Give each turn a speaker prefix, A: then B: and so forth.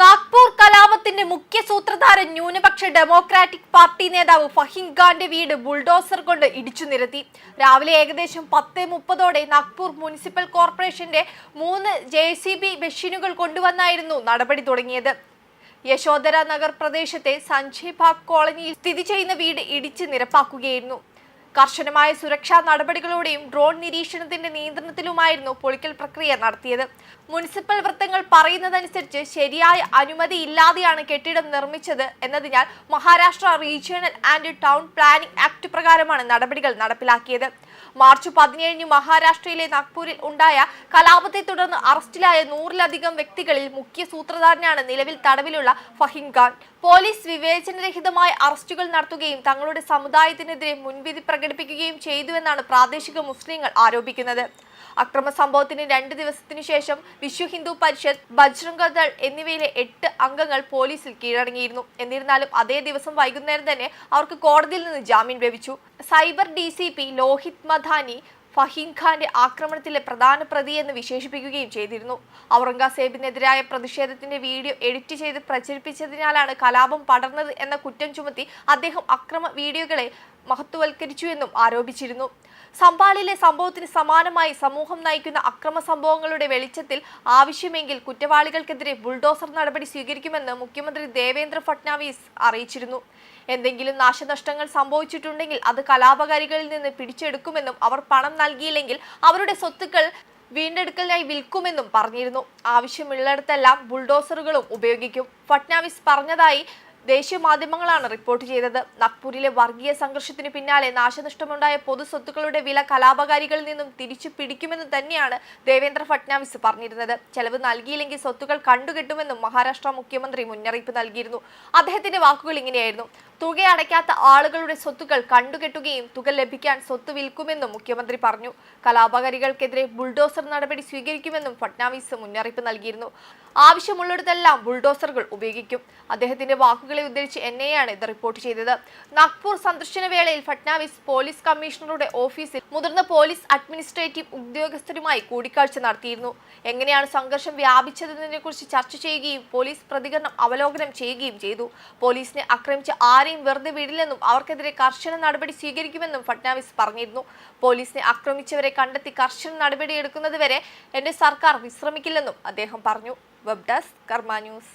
A: നാഗ്പൂർ കലാപത്തിന്റെ മുഖ്യ സൂത്രധാരൻ ന്യൂനപക്ഷ democratic party നേതാവ് ഫഹിം ഖാന്റെ വീട് ബുൾഡോസർ കൊണ്ട് ഇടിച്ചു നിരത്തി. രാവിലെ ഏകദേശം പത്ത് മുപ്പതോടെ നാഗ്പൂർ മുനിസിപ്പൽ കോർപ്പറേഷന്റെ മൂന്ന് ജെ സി ബി മെഷീനുകൾ കൊണ്ടുവന്നായിരുന്നു നടപടി തുടങ്ങിയത്. യശോധര നഗർ പ്രദേശത്തെ സഞ്ജയ് ഭാഗ് കോളനിയിൽ സ്ഥിതി ചെയ്യുന്ന വീട് ഇടിച്ച് നിരപ്പാക്കുകയായിരുന്നു. കർശനമായ സുരക്ഷാ നടപടികളോടെയും ഡ്രോൺ നിരീക്ഷണത്തിന്റെ നിയന്ത്രണത്തിലുമായിരുന്നു പൊളിക്കൽ പ്രക്രിയ നടത്തിയത്. മുനിസിപ്പൽ വൃത്തങ്ങൾ പറയുന്നതനുസരിച്ച് ശരിയായ അനുമതി ഇല്ലാതെയാണ് കെട്ടിടം നിർമ്മിച്ചത് എന്നതിനാൽ Maharashtra regional and town planning act പ്രകാരമാണ് നടപടികൾ നടപ്പിലാക്കിയത്. മാർച്ച് പതിനേഴിന് മഹാരാഷ്ട്രയിലെ നാഗ്പൂരിൽ ഉണ്ടായ കലാപത്തെ തുടർന്ന് അറസ്റ്റിലായ നൂറിലധികം വ്യക്തികളിൽ മുഖ്യ സൂത്രധാരനാണ് നിലവിൽ തടവിലുള്ള ഫഹിം ഖാൻ. പോലീസ് വിവേചനരഹിതമായ അറസ്റ്റുകൾ നടത്തുകയും തങ്ങളുടെ സമുദായത്തിനെതിരെ മുൻവിധി പ്രകടിപ്പിക്കുകയും ചെയ്തുവെന്നാണ് പ്രാദേശിക മുസ്ലിങ്ങൾ ആരോപിക്കുന്നത്. അക്രമ സംഭവത്തിന് രണ്ട് ദിവസത്തിനു ശേഷം വിശ്വ ഹിന്ദു പരിഷത്ത് ബജ്രംഗ ദൾ എന്നിവയിലെ എട്ട് അംഗങ്ങൾ പോലീസിൽ കീഴടങ്ങിയിരുന്നു. എന്നിരുന്നാലും അതേ ദിവസം വൈകുന്നേരം തന്നെ അവർക്ക് കോടതിയിൽ നിന്ന് ജാമ്യം ലഭിച്ചു. Cyber D C P Lohith Madhani Faheem ഖാന്റെ ആക്രമണത്തിലെ പ്രധാന പ്രതി എന്ന് വിശേഷിപ്പിക്കുകയും ചെയ്തിരുന്നു. ഔറംഗസേബിനെതിരായ പ്രതിഷേധത്തിന്റെ വീഡിയോ എഡിറ്റ് ചെയ്ത് പ്രചരിപ്പിച്ചതിനാലാണ് കലാപം പടർന്നത് എന്ന കുറ്റം ചുമത്തി അദ്ദേഹം അക്രമ വീഡിയോകളെ മഹത്വവൽക്കരിച്ചുവെന്നും ആരോപിച്ചിരുന്നു. സംബാലിലെ സംഭവത്തിന് സമാനമായി സമൂഹം നയിക്കുന്ന അക്രമ സംഭവങ്ങളുടെ വെളിച്ചത്തിൽ ആവശ്യമെങ്കിൽ കുറ്റവാളികൾക്കെതിരെ ബുൾഡോസർ നടപടി സ്വീകരിക്കുമെന്ന് മുഖ്യമന്ത്രി ദേവേന്ദ്ര ഫട്നാവിസ് അറിയിച്ചിരുന്നു. എന്തെങ്കിലും നാശനഷ്ടങ്ങൾ സംഭവിച്ചിട്ടുണ്ടെങ്കിൽ അത് കലാപകാരികളിൽ നിന്ന് പിടിച്ചെടുക്കുമെന്നും അവർ പണം നൽകിയില്ലെങ്കിൽ അവരുടെ സ്വത്തുക്കൾ വീണ്ടെടുക്കലിനായി വിൽക്കുമെന്നും പറഞ്ഞിരുന്നു. ആവശ്യമുള്ളിടത്തെല്ലാം ബുൾഡോസറുകളും ഉപയോഗിക്കും. ഫട്നാവിസ് പറഞ്ഞതായി ദേശീയ മാധ്യമങ്ങളാണ് റിപ്പോർട്ട് ചെയ്തത്. നാഗ്പൂരിലെ വർഗീയ സംഘർഷത്തിന് പിന്നാലെ നാശനഷ്ടമുണ്ടായ പൊതു സ്വത്തുക്കളുടെ വില കലാപകാരികളിൽ നിന്നും തിരിച്ചു പിടിക്കുമെന്ന് തന്നെയാണ് ദേവേന്ദ്ര ഫട്നാവിസ് പറഞ്ഞിരുന്നത്. ചെലവ് നൽകിയില്ലെങ്കിൽ സ്വത്തുക്കൾ കണ്ടുകെട്ടുമെന്നും മഹാരാഷ്ട്ര മുഖ്യമന്ത്രി മുന്നറിയിപ്പ് നൽകിയിരുന്നു. അദ്ദേഹത്തിന്റെ വാക്കുകൾ ഇങ്ങനെയായിരുന്നു. തുക അടയ്ക്കാത്ത ആളുകളുടെ സ്വത്തുക്കൾ കണ്ടുകെട്ടുകയും തുക ലഭിക്കാൻ സ്വത്ത് വിൽക്കുമെന്നും മുഖ്യമന്ത്രി പറഞ്ഞു. കലാപകാരികൾക്കെതിരെ ബുൾഡോസർ നടപടി സ്വീകരിക്കുമെന്നും ഫട്നാവിസ് മുന്നറിയിപ്പ് നൽകിയിരുന്നു. ആവശ്യമുള്ളിടത്തെല്ലാം ബുൾഡോസറുകൾ ഉപയോഗിക്കും. അദ്ദേഹത്തിന്റെ വാക്കുകളെ ഉദ്ധരിച്ച് എൻ ആണ് ഇത് റിപ്പോർട്ട് ചെയ്തത്. നാഗ്പൂർ സന്ദർശന വേളയിൽ ഫട്നാവിസ് പോലീസ് കമ്മീഷണറുടെ ഓഫീസിൽ മുതിർന്ന പോലീസ് അഡ്മിനിസ്ട്രേറ്റീവ് ഉദ്യോഗസ്ഥരുമായി കൂടിക്കാഴ്ച നടത്തിയിരുന്നു. എങ്ങനെയാണ് സംഘർഷം വ്യാപിച്ചതെന്നതിനെ കുറിച്ച് ചർച്ച ചെയ്യുകയും പോലീസ് പ്രതികരണം അവലോകനം ചെയ്യുകയും ചെയ്തു. പോലീസിനെ ആക്രമിച്ച് ആരെയും വെറുതെ വിടില്ലെന്നും അവർക്കെതിരെ കർശന നടപടി സ്വീകരിക്കുമെന്നും ഫട്നാവിസ് പറഞ്ഞിരുന്നു. പോലീസിനെ ആക്രമിച്ചവരെ കണ്ടെത്തി കർശന നടപടിയെടുക്കുന്നതുവരെ എന്റെ സർക്കാർ വിശ്രമിക്കില്ലെന്നും അദ്ദേഹം പറഞ്ഞു. Web desk Karma news.